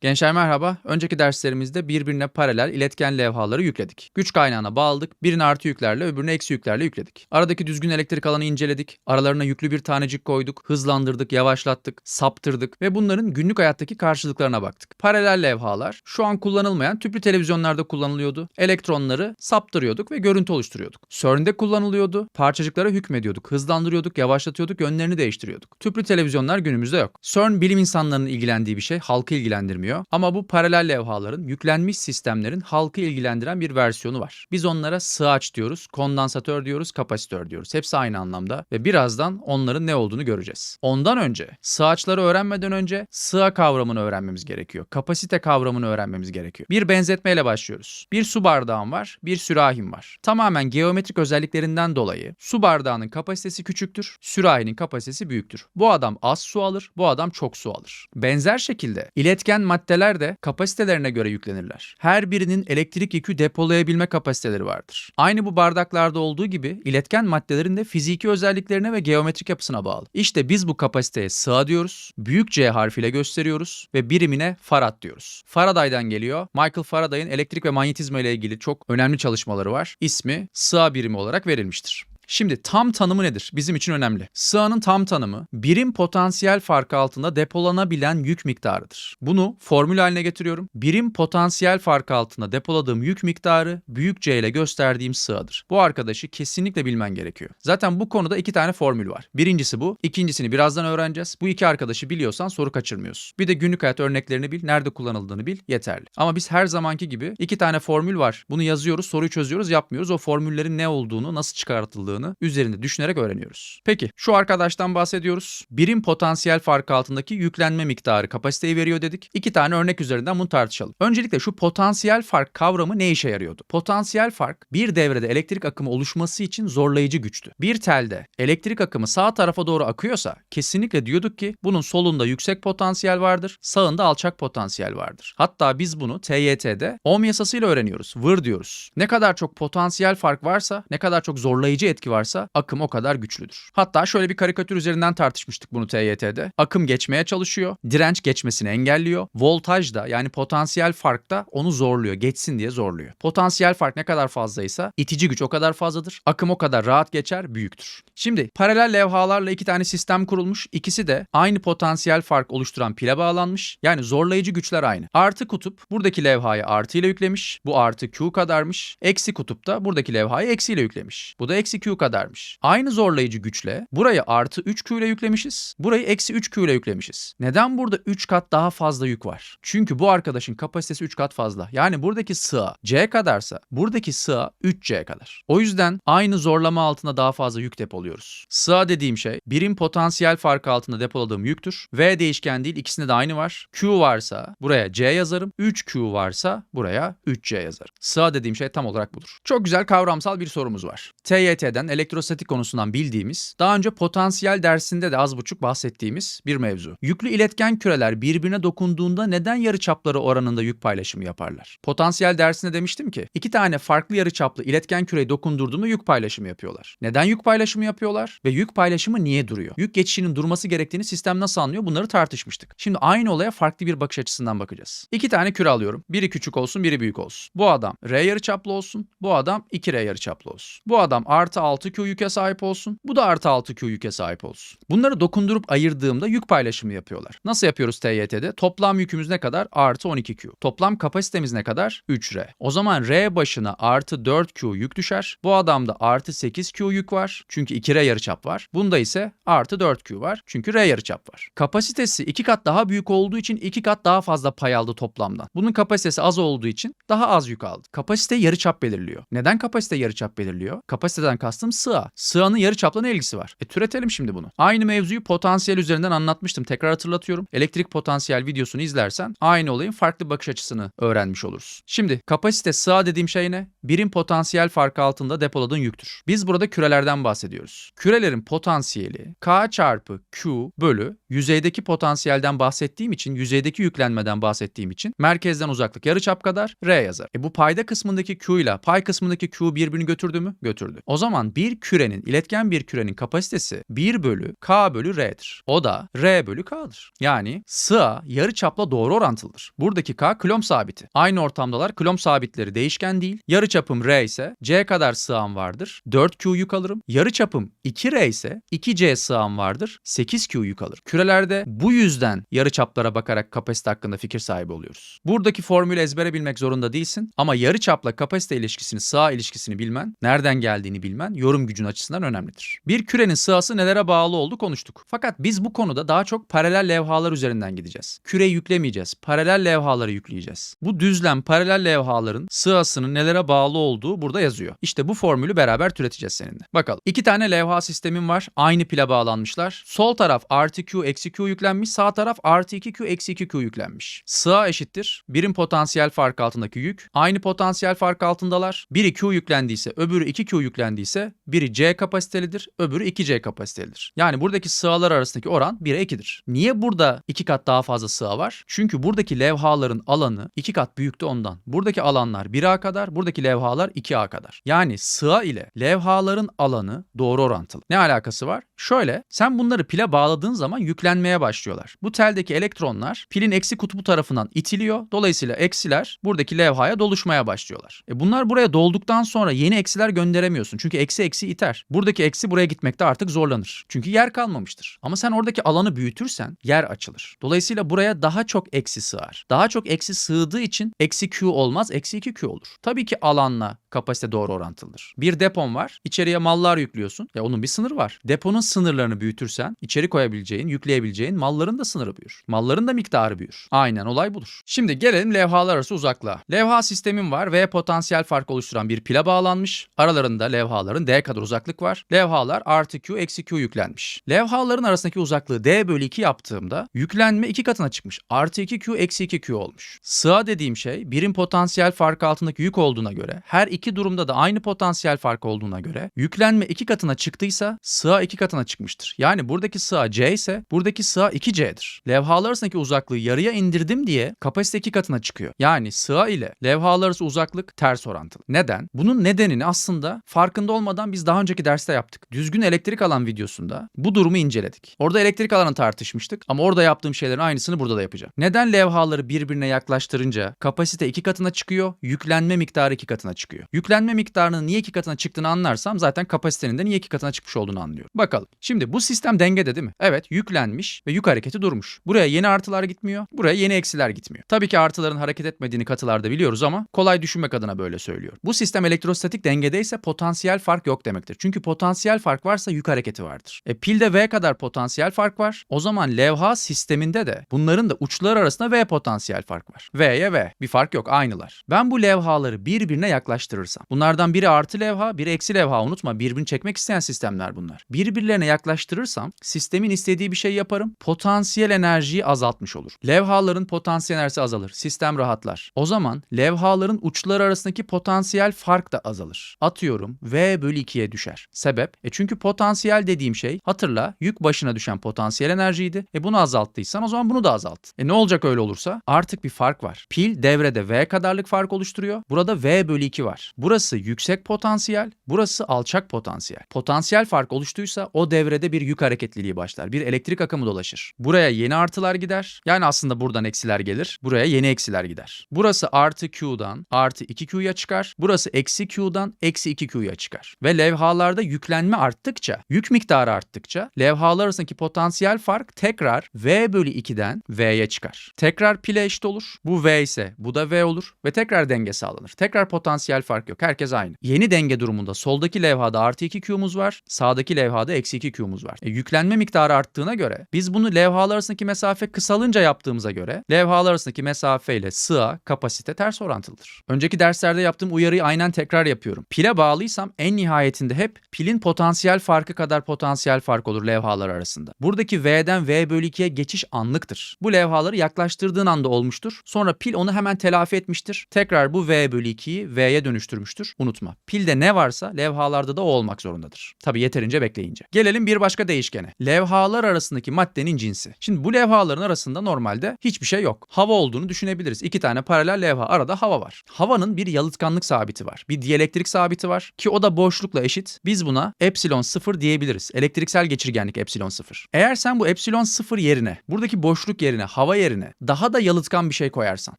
Gençler merhaba. Önceki derslerimizde birbirine paralel iletken levhaları yükledik. Güç kaynağına bağladık. Birini artı yüklerle öbürünü eksi yüklerle yükledik. Aradaki düzgün elektrik alanı inceledik. Aralarına yüklü bir tanecik koyduk. Hızlandırdık, yavaşlattık, saptırdık ve bunların günlük hayattaki karşılıklarına baktık. Paralel levhalar şu an kullanılmayan tüplü televizyonlarda kullanılıyordu. Elektronları saptırıyorduk ve görüntü oluşturuyorduk. CERN'de kullanılıyordu. Parçacıklara hükmediyorduk. Hızlandırıyorduk, yavaşlatıyorduk, yönlerini değiştiriyorduk. Tüplü televizyonlar günümüzde yok. CERN bilim insanlarının ilgilendiği bir şey, halkı ilgilendirmiyor. Ama bu paralel levhaların, yüklenmiş sistemlerin halkı ilgilendiren bir versiyonu var. Biz onlara sığaç diyoruz, kondansatör diyoruz, kapasitör diyoruz. Hepsi aynı anlamda ve birazdan onların ne olduğunu göreceğiz. Ondan önce, sığaçları öğrenmeden önce sığa kavramını öğrenmemiz gerekiyor. Kapasite kavramını öğrenmemiz gerekiyor. Bir benzetmeyle başlıyoruz. Bir su bardağım var, bir sürahim var. Tamamen geometrik özelliklerinden dolayı su bardağının kapasitesi küçüktür, sürahinin kapasitesi büyüktür. Bu adam az su alır, bu adam çok su alır. Benzer şekilde iletken maddeler de kapasitelerine göre yüklenirler. Her birinin elektrik yükü depolayabilme kapasiteleri vardır. Aynı bu bardaklarda olduğu gibi iletken maddelerin de fiziki özelliklerine ve geometrik yapısına bağlı. İşte biz bu kapasiteye sığ diyoruz, büyük C harfiyle gösteriyoruz ve birimine farad diyoruz. Faraday'dan geliyor. Michael Faraday'ın elektrik ve manyetizma ile ilgili çok önemli çalışmaları var. İsmi sığ birimi olarak verilmiştir. Şimdi tam tanımı nedir? Bizim için önemli. Sığanın tam tanımı birim potansiyel farkı altında depolanabilen yük miktarıdır. Bunu formül haline getiriyorum. Birim potansiyel farkı altında depoladığım yük miktarı büyük C ile gösterdiğim sığadır. Bu arkadaşı kesinlikle bilmen gerekiyor. Zaten bu konuda iki tane formül var. Birincisi bu. ikincisini birazdan öğreneceğiz. Bu iki arkadaşı biliyorsan soru kaçırmıyorsun. Bir de günlük hayat örneklerini bil, nerede kullanıldığını bil yeterli. Ama biz her zamanki gibi iki tane formül var. Bunu yazıyoruz, soruyu çözüyoruz, yapmıyoruz. O formüllerin ne olduğunu, nasıl çıkartıldığını üzerinde düşünerek öğreniyoruz. Peki şu arkadaştan bahsediyoruz. Birim potansiyel farkı altındaki yüklenme miktarı kapasiteyi veriyor dedik. İki tane örnek üzerinden bunu tartışalım. Öncelikle şu potansiyel fark kavramı ne işe yarıyordu? Potansiyel fark bir devrede elektrik akımı oluşması için zorlayıcı güçtü. Bir telde elektrik akımı sağ tarafa doğru akıyorsa kesinlikle diyorduk ki bunun solunda yüksek potansiyel vardır, sağında alçak potansiyel vardır. Hatta biz bunu TYT'de ohm yasasıyla öğreniyoruz. Vır diyoruz. Ne kadar çok potansiyel fark varsa, ne kadar çok zorlayıcı etki varsa akım o kadar güçlüdür. Hatta şöyle bir karikatür üzerinden tartışmıştık bunu TYT'de. Akım geçmeye çalışıyor, direnç geçmesini engelliyor. Voltaj da yani potansiyel fark da onu zorluyor, geçsin diye zorluyor. Potansiyel fark ne kadar fazlaysa itici güç o kadar fazladır. Akım o kadar rahat geçer, büyüktür. Şimdi paralel levhalarla iki tane sistem kurulmuş. İkisi de aynı potansiyel fark oluşturan pile bağlanmış. Yani zorlayıcı güçler aynı. Artı kutup buradaki levhayı artı ile yüklemiş. Bu artı Q kadarmış. Eksi kutup da buradaki levhayı eksi ile yüklemiş. Bu da eksi Q kadarmış. Aynı zorlayıcı güçle burayı artı 3Q ile yüklemişiz. Burayı eksi 3Q ile yüklemişiz. Neden burada 3 kat daha fazla yük var? Çünkü bu arkadaşın kapasitesi 3 kat fazla. Yani buradaki sığa C kadarsa buradaki sığa 3C kadar. O yüzden aynı zorlama altında daha fazla yük depoluyoruz. Sığa dediğim şey birim potansiyel farkı altında depoladığım yüktür. V değişken değil ikisinde de aynı var. Q varsa buraya C yazarım. 3Q varsa buraya 3C yazarım. Sığa dediğim şey tam olarak budur. Çok güzel kavramsal bir sorumuz var. TYT'den elektrostatik konusundan bildiğimiz, daha önce potansiyel dersinde de az buçuk bahsettiğimiz bir mevzu. Yüklü iletken küreler birbirine dokunduğunda neden yarıçapları oranında yük paylaşımı yaparlar? Potansiyel dersinde demiştim ki iki tane farklı yarıçaplı iletken küreyi dokundurduğunda yük paylaşımı yapıyorlar. Neden yük paylaşımı yapıyorlar ve yük paylaşımı niye duruyor? Yük geçişinin durması gerektiğini sistem nasıl anlıyor? Bunları tartışmıştık. Şimdi aynı olaya farklı bir bakış açısından bakacağız. İki tane küre alıyorum. Biri küçük olsun, biri büyük olsun. Bu adam R yarıçaplı olsun, bu adam 2R yarıçaplı olsun. Bu adam artı 6Q yüke sahip olsun. Bu da artı 6Q yüke sahip olsun. Bunları dokundurup ayırdığımda yük paylaşımı yapıyorlar. Nasıl yapıyoruz TYT'de? Toplam yükümüz ne kadar? Artı 12Q. Toplam kapasitemiz ne kadar? 3R. O zaman R başına artı 4Q yük düşer. Bu adamda artı 8Q yük var. Çünkü 2R yarıçap var. Bunda ise artı 4Q var. Çünkü R yarıçap var. Kapasitesi 2 kat daha büyük olduğu için 2 kat daha fazla pay aldı toplamdan. Bunun kapasitesi az olduğu için daha az yük aldı. Kapasite yarıçap belirliyor. Neden kapasite yarıçap belirliyor? Kapasiteden kastım sığa. Sığanın yarıçapla ne ilgisi var? E türetelim şimdi bunu. Aynı mevzuyu potansiyel üzerinden anlatmıştım. Tekrar hatırlatıyorum. Elektrik potansiyel videosunu izlersen aynı olayın farklı bakış açısını öğrenmiş oluruz. Şimdi kapasite sığa dediğim şey ne? Birim potansiyel farkı altında depoladığın yüktür. Biz burada kürelerden bahsediyoruz. Kürelerin potansiyeli K çarpı Q bölü yüzeydeki potansiyelden bahsettiğim için, yüzeydeki yüklenmeden bahsettiğim için merkezden uzaklık yarıçap kadar R yazar. E bu payda kısmındaki Q ile pay kısmındaki Q birbirini götürdü mü? Götürdü. O zaman bir kürenin, iletken bir kürenin kapasitesi 1 bölü K bölü R'dir. O da R bölü K'dır. Yani sığa yarı çapla doğru orantılıdır. Buradaki K klom sabiti. Aynı ortamdalar klom sabitleri değişken değil. Yarı çapım R ise C kadar sığam vardır. 4Q yük alırım. Yarı çapım 2R ise 2C sığam vardır. 8Q yük alır. Kürelerde bu yüzden yarı çaplara bakarak kapasite hakkında fikir sahibi oluyoruz. Buradaki formülü ezbere bilmek zorunda değilsin ama yarı çapla kapasite ilişkisini, sığ ilişkisini bilmen, nereden geldiğini bilmen yorum gücün açısından önemlidir. Bir kürenin sığası nelere bağlı oldu konuştuk. Fakat biz bu konuda daha çok paralel levhalar üzerinden gideceğiz. Küre yüklemeyeceğiz. Paralel levhaları yükleyeceğiz. Bu düzlem paralel levhaların sığasının nelere bağlı olduğu burada yazıyor. İşte bu formülü beraber türeteceğiz seninle. Bakalım. İki tane levha sistemim var. Aynı pile bağlanmışlar. Sol taraf artı Q eksi Q yüklenmiş. Sağ taraf artı 2Q eksi 2Q yüklenmiş. Sığa eşittir. Birim potansiyel fark altındaki yük. Aynı potansiyel fark altındalar. Biri Q yüklendiyse öbürü 2Q yüklendiyse biri C kapasitelidir öbürü 2C kapasitelidir. Yani buradaki sığalar arasındaki oran 1'e 2'dir. Niye burada iki kat daha fazla sığa var? Çünkü buradaki levhaların alanı iki kat büyüktü ondan. Buradaki alanlar 1A kadar, buradaki levhalar 2A kadar. Yani sığa ile levhaların alanı doğru orantılı. Ne alakası var? Şöyle, sen bunları pile bağladığın zaman yüklenmeye başlıyorlar. Bu teldeki elektronlar pilin eksi kutbu tarafından itiliyor. Dolayısıyla eksiler buradaki levhaya doluşmaya başlıyorlar. E bunlar buraya dolduktan sonra yeni eksiler gönderemiyorsun. Çünkü eksi eksi iter. Buradaki eksi buraya gitmekte artık zorlanır. Çünkü yer kalmamıştır. Ama sen oradaki alanı büyütürsen yer açılır. Dolayısıyla buraya daha çok eksi sığar. Daha çok eksi sığdığı için eksi Q olmaz, eksi 2Q olur. Tabii ki alanla kapasite doğru orantılıdır. Bir depon var. İçeriye mallar yüklüyorsun. Ya onun bir sınırı var. Deponun sınırlarını büyütürsen içeri koyabileceğin, yükleyebileceğin malların da sınırı büyür. Malların da miktarı büyür. Aynen olay budur. Şimdi gelelim levhalar arası uzaklığa. Levha sistemim var ve potansiyel fark oluşturan bir pile bağlanmış. Aralarında levhaların D kadar uzaklık var. Levhalar artı Q eksi Q yüklenmiş. Levhaların arasındaki uzaklığı D bölü 2 yaptığımda yüklenme iki katına çıkmış. Artı 2Q eksi 2Q olmuş. Sığa dediğim şey birim potansiyel farkı altındaki yük olduğuna göre her iki durumda da aynı potansiyel fark olduğuna göre yüklenme iki katına çıktıysa sığa iki katına çıkmıştır. Yani buradaki sığa C ise buradaki sığa 2C'dir. Levhalar arasındaki uzaklığı yarıya indirdim diye kapasite iki katına çıkıyor. Yani sığa ile levhalar arası uzaklık ters orantılı. Neden? Bunun nedenini aslında farkında olmadan biz daha önceki derste yaptık. Düzgün elektrik alan videosunda bu durumu inceledik. Orada elektrik alanı tartışmıştık ama orada yaptığım şeylerin aynısını burada da yapacağım. Neden levhaları birbirine yaklaştırınca kapasite iki katına çıkıyor, yüklenme miktarı iki katına çıkıyor? Yüklenme miktarının niye iki katına çıktığını anlarsam zaten kapasitenin de niye iki katına çıkmış olduğunu anlıyorum. Bakalım. Şimdi bu sistem dengede değil mi? Evet yüklenmiş ve yük hareketi durmuş. Buraya yeni artılar gitmiyor, buraya yeni eksiler gitmiyor. Tabii ki artıların hareket etmediğini katılarda biliyoruz ama kolay düşünmek adına böyle söylüyorum. Bu sistem elektrostatik dengedeyse potansiyel fark yok demektir. Çünkü potansiyel fark varsa yük hareketi vardır. E pilde V kadar potansiyel fark var. O zaman levha sisteminde de bunların da uçları arasında V potansiyel fark var. V'ye V. Bir fark yok aynılar. Ben bu levhaları birbirine yaklaştırırsam. Bunlardan biri artı levha, biri eksi levha unutma. Birbirini çekmek isteyen sistemler bunlar. Birbirlerine yaklaştırırsam sistemin istediği bir şey yaparım. Potansiyel enerjiyi azaltmış olur. Levhaların potansiyel enerjisi azalır. Sistem rahatlar. O zaman levhaların uçları arasındaki potansiyel fark da azalır. Atıyorum V bölü 2'ye düşer. Sebep? E çünkü potansiyel dediğim şey hatırla yük başına düşen potansiyel enerjiydi. E bunu azalttıysan o zaman bunu da azalt. E ne olacak öyle olursa? Artık bir fark var. Pil devrede V kadarlık fark oluşturuyor. Burada V bölü 2 var. Burası yüksek potansiyel, burası alçak potansiyel. Potansiyel fark oluştuysa o devrede bir yük hareketliliği başlar. Bir elektrik akımı dolaşır. Buraya yeni artılar gider. Yani aslında buradan eksiler gelir. Buraya yeni eksiler gider. Burası artı Q'dan artı 2Q'ya çıkar. Burası eksi Q'dan eksi 2Q'ya çıkar. Ve levhalarda yüklenme arttıkça, yük miktarı arttıkça levhalar arasındaki potansiyel fark tekrar V bölü 2'den V'ye çıkar. Tekrar pile eşit olur. Bu V ise bu da V olur ve tekrar denge sağlanır. Tekrar potansiyel fark yok. Herkes aynı. Yeni denge durumunda soldaki levhada artı 2 Q'muz var. Sağdaki levhada eksi 2 Q'muz var. E, yüklenme miktarı arttığına göre biz bunu levhalar arasındaki mesafe kısalınca yaptığımıza göre levhalar arasındaki mesafe ile sığa kapasite ters orantılıdır. Önceki derslerde yaptığım uyarıyı aynen tekrar yapıyorum. Pile bağlıysam en nihayetinde hep pilin potansiyel farkı kadar potansiyel fark olur levhalar arasında. Buradaki V'den V bölü 2'ye geçiş anlıktır. Bu levhaları yaklaştırdığın anda olmuştur. Sonra pil onu hemen telafi etmiştir. Tekrar bu V bölü 2'yi V'ye dönüştürmüştür. Unutma. Pilde ne varsa levhalarda da o olmak zorundadır. Tabi yeterince bekleyince. Gelelim bir başka değişkene. Levhalar arasındaki maddenin cinsi. Şimdi bu levhaların arasında normalde hiçbir şey yok. Hava olduğunu düşünebiliriz. İki tane paralel levha arada hava var. Havanın bir yalıtkanlık sabiti var. Bir diyelektrik sabiti var ki o da boş boşlukla eşit. Biz buna epsilon 0 diyebiliriz. Elektriksel geçirgenlik epsilon 0. Eğer sen bu epsilon 0 yerine, buradaki boşluk yerine, hava yerine daha da yalıtkan bir şey koyarsan.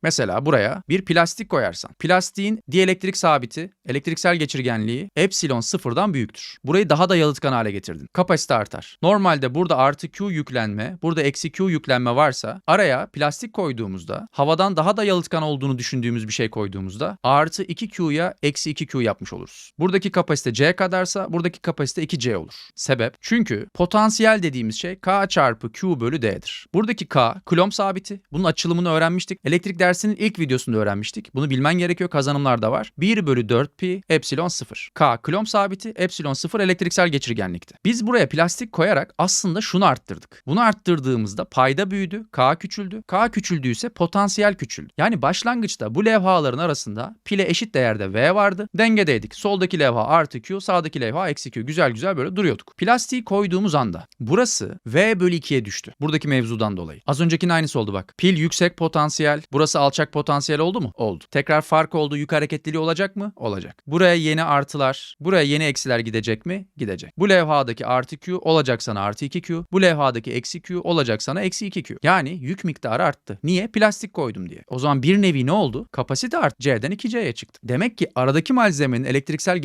Mesela buraya bir plastik koyarsan. Plastiğin dielektrik sabiti, elektriksel geçirgenliği epsilon 0'dan büyüktür. Burayı daha da yalıtkan hale getirdin. Kapasite artar. Normalde burada artı Q yüklenme, burada eksi Q yüklenme varsa araya plastik koyduğumuzda, havadan daha da yalıtkan olduğunu düşündüğümüz bir şey koyduğumuzda artı 2Q'ya eksi 2Q yapmış oluruz. Buradaki kapasite C kadarsa buradaki kapasite 2C olur. Sebep? Çünkü potansiyel dediğimiz şey K çarpı Q bölü D'dir. Buradaki K, Coulomb sabiti. Bunun açılımını öğrenmiştik. Elektrik dersinin ilk videosunda öğrenmiştik. Bunu bilmen gerekiyor. Kazanımlar da var. 1 bölü 4 pi epsilon 0. K, Coulomb sabiti, epsilon 0 elektriksel geçirgenlikti. Biz buraya plastik koyarak aslında şunu arttırdık. Bunu arttırdığımızda payda büyüdü, K küçüldü. K küçüldüyse potansiyel küçüldü. Yani başlangıçta bu levhaların arasında pile eşit değerde V vardı. Dengedeydik. Soldaki levha artı Q, sağdaki levha eksi Q. Güzel güzel böyle duruyorduk. Plastiği koyduğumuz anda burası V bölü 2'ye düştü. Buradaki mevzudan dolayı. Az öncekinin aynısı oldu bak. Pil yüksek potansiyel, burası alçak potansiyel oldu mu? Oldu. Tekrar fark oldu. Yük hareketliliği olacak mı? Olacak. Buraya yeni artılar, buraya yeni eksiler gidecek mi? Gidecek. Bu levhadaki artı Q olacak sana artı 2Q. Bu levhadaki eksi Q olacak sana eksi 2Q. Yani yük miktarı arttı. Niye? Plastik koydum diye. O zaman bir nevi ne oldu? Kapasite arttı. C'den 2C'ye çıktı. Demek ki aradaki malzemenin elektriksel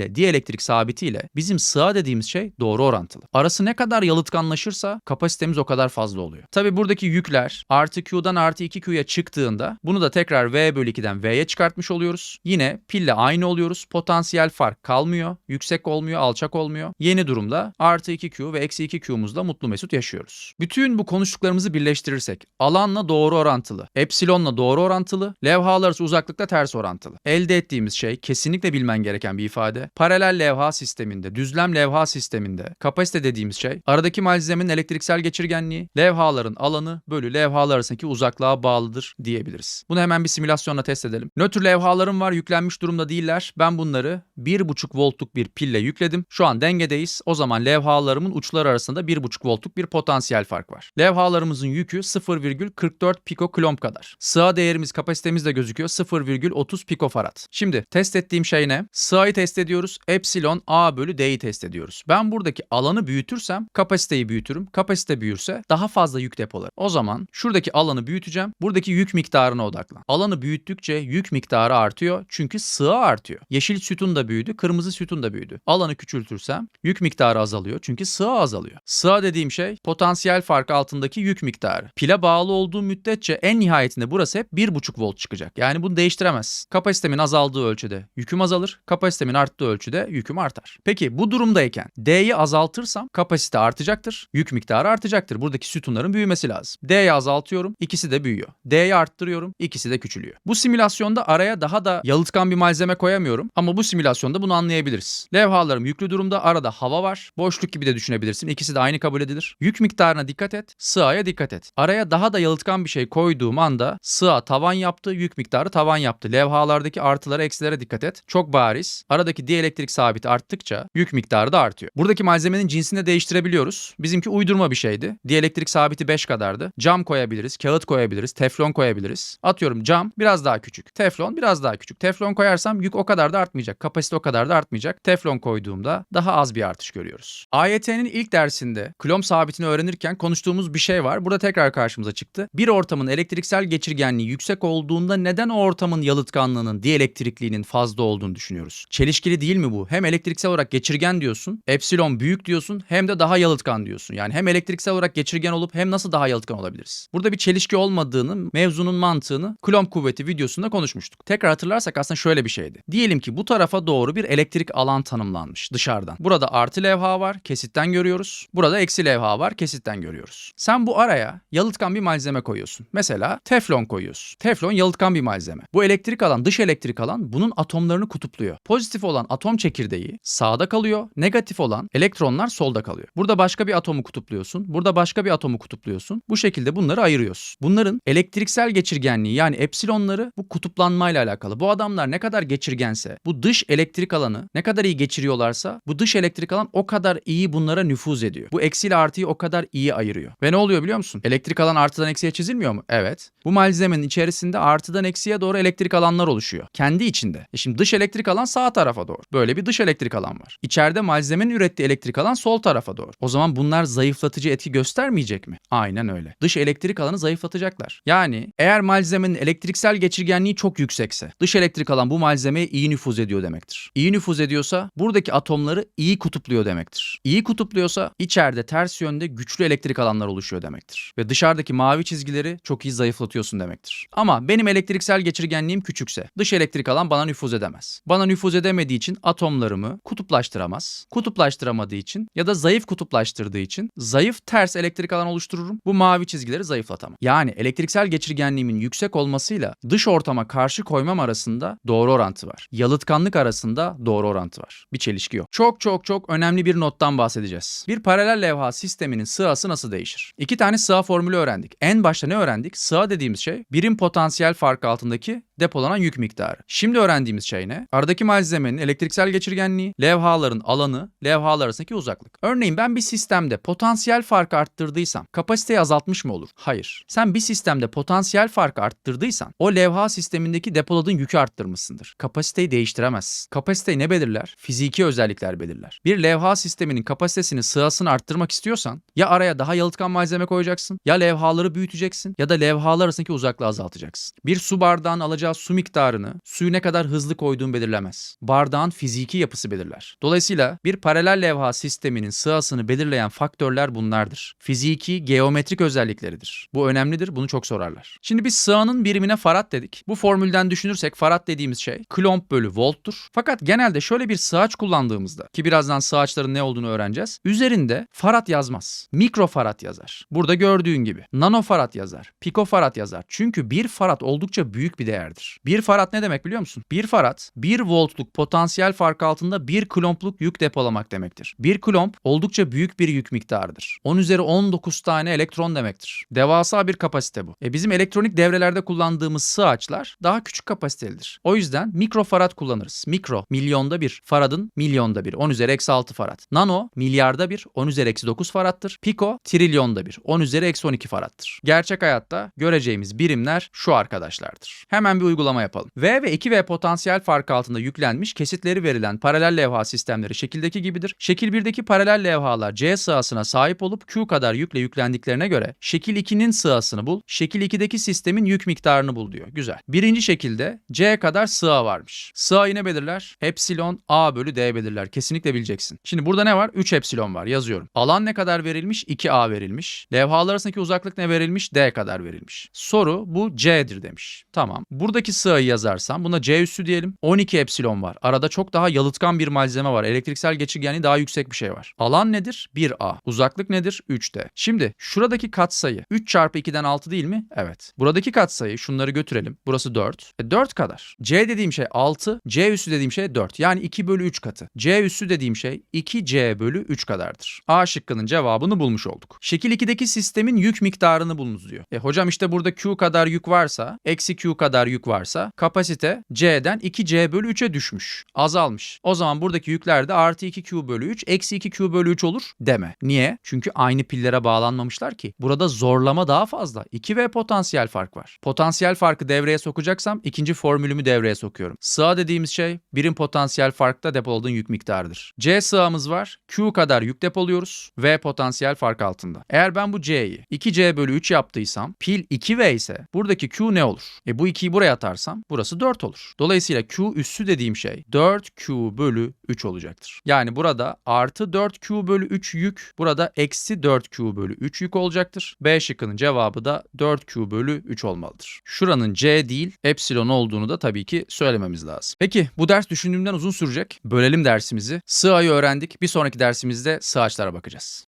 geçirgenliğiyle, dielektrik sabitiyle bizim sığa dediğimiz şey doğru orantılı. Arası ne kadar yalıtkanlaşırsa kapasitemiz o kadar fazla oluyor. Tabi buradaki yükler artı Q'dan artı 2Q'ya çıktığında bunu da tekrar V bölü 2'den V'ye çıkartmış oluyoruz. Yine pille aynı oluyoruz. Potansiyel fark kalmıyor. Yüksek olmuyor, alçak olmuyor. Yeni durumda artı 2Q ve eksi 2Q'muzla mutlu mesut yaşıyoruz. Bütün bu konuştuklarımızı birleştirirsek alanla doğru orantılı, epsilonla doğru orantılı, levhalar arası uzaklıkta ters orantılı. Elde ettiğimiz şey kesinlikle bilmen gereken bir ifade. Paralel levha sisteminde, düzlem levha sisteminde kapasite dediğimiz şey aradaki malzemenin elektriksel geçirgenliği, levhaların alanı bölü levhalar arasındaki uzaklığa bağlıdır diyebiliriz. Bunu hemen bir simülasyonla test edelim. Nötr levhalarım var, yüklenmiş durumda değiller. Ben bunları 1,5 voltluk bir pille yükledim. Şu an dengedeyiz. O zaman levhalarımın uçları arasında 1,5 voltluk bir potansiyel fark var. Levhalarımızın yükü 0,44 pikokulomb kadar. Sığa değerimiz, kapasitemiz de gözüküyor. 0,30 pikofarad. Şimdi test ettiğim şey ne? Sığayı test ediyoruz. Epsilon A bölü D'yi test ediyoruz. Ben buradaki alanı büyütürsem kapasiteyi büyütürüm. Kapasite büyürse daha fazla yük depolarım. O zaman şuradaki alanı büyüteceğim. Buradaki yük miktarına odaklan. Alanı büyüttükçe yük miktarı artıyor. Çünkü sığa artıyor. Yeşil sütun da büyüdü, kırmızı sütun da büyüdü. Alanı küçültürsem yük miktarı azalıyor. Çünkü sığa azalıyor. Sığa dediğim şey potansiyel fark altındaki yük miktarı. Pile bağlı olduğu müddetçe en nihayetinde burası hep 1,5 volt çıkacak. Yani bunu değiştiremez. Kapasitemin azaldığı ölçüde yüküm azalır. Kapasitemin arttığı ölçüde yüküm artar. Peki bu durumdayken D'yi azaltırsam kapasite artacaktır. Yük miktarı artacaktır. Buradaki sütunların büyümesi lazım. D'yi azaltıyorum. ikisi de büyüyor. D'yi arttırıyorum. ikisi de küçülüyor. Bu simülasyonda araya daha da yalıtkan bir malzeme koyamıyorum. Ama bu simülasyonda bunu anlayabiliriz. Levhalarım yüklü durumda. Arada hava var. Boşluk gibi de düşünebilirsin. İkisi de aynı kabul edilir. Yük miktarına dikkat et. Sığaya dikkat et. Araya daha da yalıtkan bir şey koyduğum anda sığa tavan yaptı. Yük miktarı tavan yaptı. Levhalardaki artılara eksilere dikkat et. Çok bariz. Aradaki dielektrik sabiti arttıkça yük miktarı da artıyor. Buradaki malzemenin cinsini de değiştirebiliyoruz. Bizimki uydurma bir şeydi. Dielektrik sabiti 5 kadardı. Cam koyabiliriz, kağıt koyabiliriz, teflon koyabiliriz. Atıyorum cam biraz daha küçük. Teflon biraz daha küçük. Teflon koyarsam yük o kadar da artmayacak. Kapasite o kadar da artmayacak. Teflon koyduğumda daha az bir artış görüyoruz. AYT'nin ilk dersinde Coulomb sabitini öğrenirken konuştuğumuz bir şey var. Burada tekrar karşımıza çıktı. Bir ortamın elektriksel geçirgenliği yüksek olduğunda neden o ortamın yalıtkanlığının, dielektrikliğinin fazla olduğunu düşünüyoruz. Çelişkili değil mi bu? Hem elektriksel olarak geçirgen diyorsun, epsilon büyük diyorsun, hem de daha yalıtkan diyorsun. Yani hem elektriksel olarak geçirgen olup hem nasıl daha yalıtkan olabiliriz? Burada bir çelişki olmadığını, mevzunun mantığını Coulomb kuvveti videosunda konuşmuştuk. Tekrar hatırlarsak aslında şöyle bir şeydi. Diyelim ki bu tarafa doğru bir elektrik alan tanımlanmış dışarıdan. Burada artı levha var, kesitten görüyoruz. Burada eksi levha var, kesitten görüyoruz. Sen bu araya yalıtkan bir malzeme koyuyorsun. Mesela teflon koyuyorsun. Teflon yalıtkan bir malzeme. Bu elektrik alan, dış elektrik alan bunun atomlarını kutupluyor. Pozitif olan atom çekirdeği sağda kalıyor, negatif olan elektronlar solda kalıyor. Burada başka bir atomu kutupluyorsun, burada başka bir atomu kutupluyorsun. Bu şekilde bunları ayırıyorsun. Bunların elektriksel geçirgenliği yani epsilonları bu kutuplanmayla alakalı. Bu adamlar ne kadar geçirgense, bu dış elektrik alanı ne kadar iyi geçiriyorlarsa bu dış elektrik alan o kadar iyi bunlara nüfuz ediyor. Bu eksiyle artıyı o kadar iyi ayırıyor. Ve ne oluyor biliyor musun? Elektrik alan artıdan eksiye çizilmiyor mu? Evet. Bu malzemenin içerisinde artıdan eksiye doğru elektrik alanlar oluşuyor. Kendi içinde. E şimdi dış elektrik alan sağ tarafa doğru. Doğru. Böyle bir dış elektrik alan var. İçeride malzemenin ürettiği elektrik alan sol tarafa doğru. O zaman bunlar zayıflatıcı etki göstermeyecek mi? Aynen öyle. Dış elektrik alanı zayıflatacaklar. Yani eğer malzemenin elektriksel geçirgenliği çok yüksekse dış elektrik alan bu malzemeye iyi nüfuz ediyor demektir. İyi nüfuz ediyorsa buradaki atomları iyi kutupluyor demektir. İyi kutupluyorsa içeride ters yönde güçlü elektrik alanlar oluşuyor demektir. Ve dışarıdaki mavi çizgileri çok iyi zayıflatıyorsun demektir. Ama benim elektriksel geçirgenliğim küçükse dış elektrik alan bana nüfuz edemez. Bana nüfuz edemediği için atomlarımı kutuplaştıramaz. Kutuplaştıramadığı için ya da zayıf kutuplaştırdığı için zayıf ters elektrik alan oluştururum. Bu mavi çizgileri zayıflatamam. Yani elektriksel geçirgenliğimin yüksek olmasıyla dış ortama karşı koymam arasında doğru orantı var. Yalıtkanlık arasında doğru orantı var. Bir çelişki yok. Çok çok çok önemli bir nottan bahsedeceğiz. Bir paralel levha sisteminin sığası nasıl değişir? İki tane sığa formülü öğrendik. En başta ne öğrendik? Sığa dediğimiz şey birim potansiyel farkı altındaki depolanan yük miktarı. Şimdi öğrendiğimiz şey ne? Aradaki malzemenin elektriksel geçirgenliği, levhaların alanı, levhalar arasındaki uzaklık. Örneğin ben bir sistemde potansiyel farkı arttırdıysam kapasiteyi azaltmış mı olur? Hayır. Sen bir sistemde potansiyel farkı arttırdıysan o levha sistemindeki depoladığın yükü arttırmışsındır. Kapasiteyi değiştiremezsin. Kapasiteyi ne belirler? Fiziki özellikler belirler. Bir levha sisteminin kapasitesini, sığasını arttırmak istiyorsan ya araya daha yalıtkan malzeme koyacaksın, ya levhaları büyüteceksin ya da levhalar arasındaki uzaklığı azaltacaksın. Bir su bardağın alacağı su miktarını suyu ne kadar hızlı koyduğun belirlemez. Bardağın fiziki yapısı belirler. Dolayısıyla bir paralel levha sisteminin sığasını belirleyen faktörler bunlardır. Fiziki, geometrik özellikleridir. Bu önemlidir, bunu çok sorarlar. Şimdi biz sığanın birimine farad dedik. Bu formülden düşünürsek farad dediğimiz şey klomp bölü volttur. Fakat genelde şöyle bir sığaç kullandığımızda ki birazdan sığaçların ne olduğunu öğreneceğiz. Üzerinde farad yazmaz. Mikrofarad yazar. Burada gördüğün gibi. Nanofarad yazar. Pikofarad yazar. Çünkü bir farad oldukça büyük bir değerdir. Bir farad ne demek biliyor musun? Bir farad 1 voltluk potansiyel fark altında 1 klompluk yük depolamak demektir. 1 klomp oldukça büyük bir yük miktarıdır. 10 üzeri 19 tane elektron demektir. Devasa bir kapasite bu. E bizim elektronik devrelerde kullandığımız sığaçlar daha küçük kapasitelidir. O yüzden mikrofarad kullanırız. Mikro milyonda bir. Faradın milyonda bir. 10 üzeri eksi 6 farad. Nano milyarda bir. 10 üzeri eksi 9 farattır. Piko trilyonda bir. 10 üzeri eksi 12 farattır. Gerçek hayatta göreceğimiz birimler şu arkadaşlardır. Hemen bir uygulama yapalım. V ve 2V potansiyel farkı altında yüklenmiş kesitleri verilen paralel levha sistemleri şekildeki gibidir. Şekil 1'deki paralel levhalar C sığasına sahip olup Q kadar yükle yüklendiklerine göre şekil 2'nin sığasını bul, şekil 2'deki sistemin yük miktarını bul diyor. Güzel. Birinci şekilde C kadar sığa varmış. Sığa ne belirler? Epsilon A bölü D belirler. Kesinlikle bileceksin. Şimdi burada ne var? 3 epsilon var. Yazıyorum. Alan ne kadar verilmiş? 2A verilmiş. Levhalar arasındaki uzaklık ne verilmiş? D kadar verilmiş. Soru bu C'dir demiş. Tamam. Buradaki sığayı yazarsam buna C üssü diyelim. 12 epsilon var. Arada çok daha yalıtkan bir malzeme var. Elektriksel geçirgenliği daha yüksek bir şey var. Alan nedir? 1A. Uzaklık nedir? 3D. Şimdi şuradaki katsayı 3 çarpı 2'den 6 değil mi? Evet. Buradaki katsayı şunları götürelim. Burası 4. E 4 kadar. C dediğim şey 6. C üssü dediğim şey 4. Yani 2 bölü 3 katı. C üssü dediğim şey 2C bölü 3 kadardır. A şıkkının cevabını bulmuş olduk. Şekil 2'deki sistemin yük miktarını bulunuz diyor. E hocam işte burada Q kadar yük varsa, eksi Q kadar yük varsa kapasite C'den 2C bölü 3'e düşmüş. Azalmış. O zaman buradaki yükler de artı 2Q bölü 3, eksi 2Q bölü 3 olur deme. Niye? Çünkü aynı pillere bağlanmamışlar ki. Burada zorlama daha fazla. 2V potansiyel fark var. Potansiyel farkı devreye sokacaksam ikinci formülümü devreye sokuyorum. Sığa dediğimiz şey birim potansiyel farkta depoladığın yük miktarıdır. C sığamız var. Q kadar yük depoluyoruz. V potansiyel fark altında. Eğer ben bu C'yi 2C bölü 3 yaptıysam pil 2V ise buradaki Q ne olur? E bu 2'yi buraya atarsam burası 4 olur. Dolayısıyla Q üssü dediğim şey 4Q bölü 3 olacaktır. Yani burada artı 4Q bölü 3 yük burada eksi 4Q bölü 3 yük olacaktır. B şıkkının cevabı da 4Q bölü 3 olmalıdır. Şuranın C değil epsilon olduğunu da tabii ki söylememiz lazım. Peki bu ders düşündüğümden uzun sürecek. Bölelim dersimizi. Sığayı öğrendik. Bir sonraki dersimizde sığaçlara bakacağız.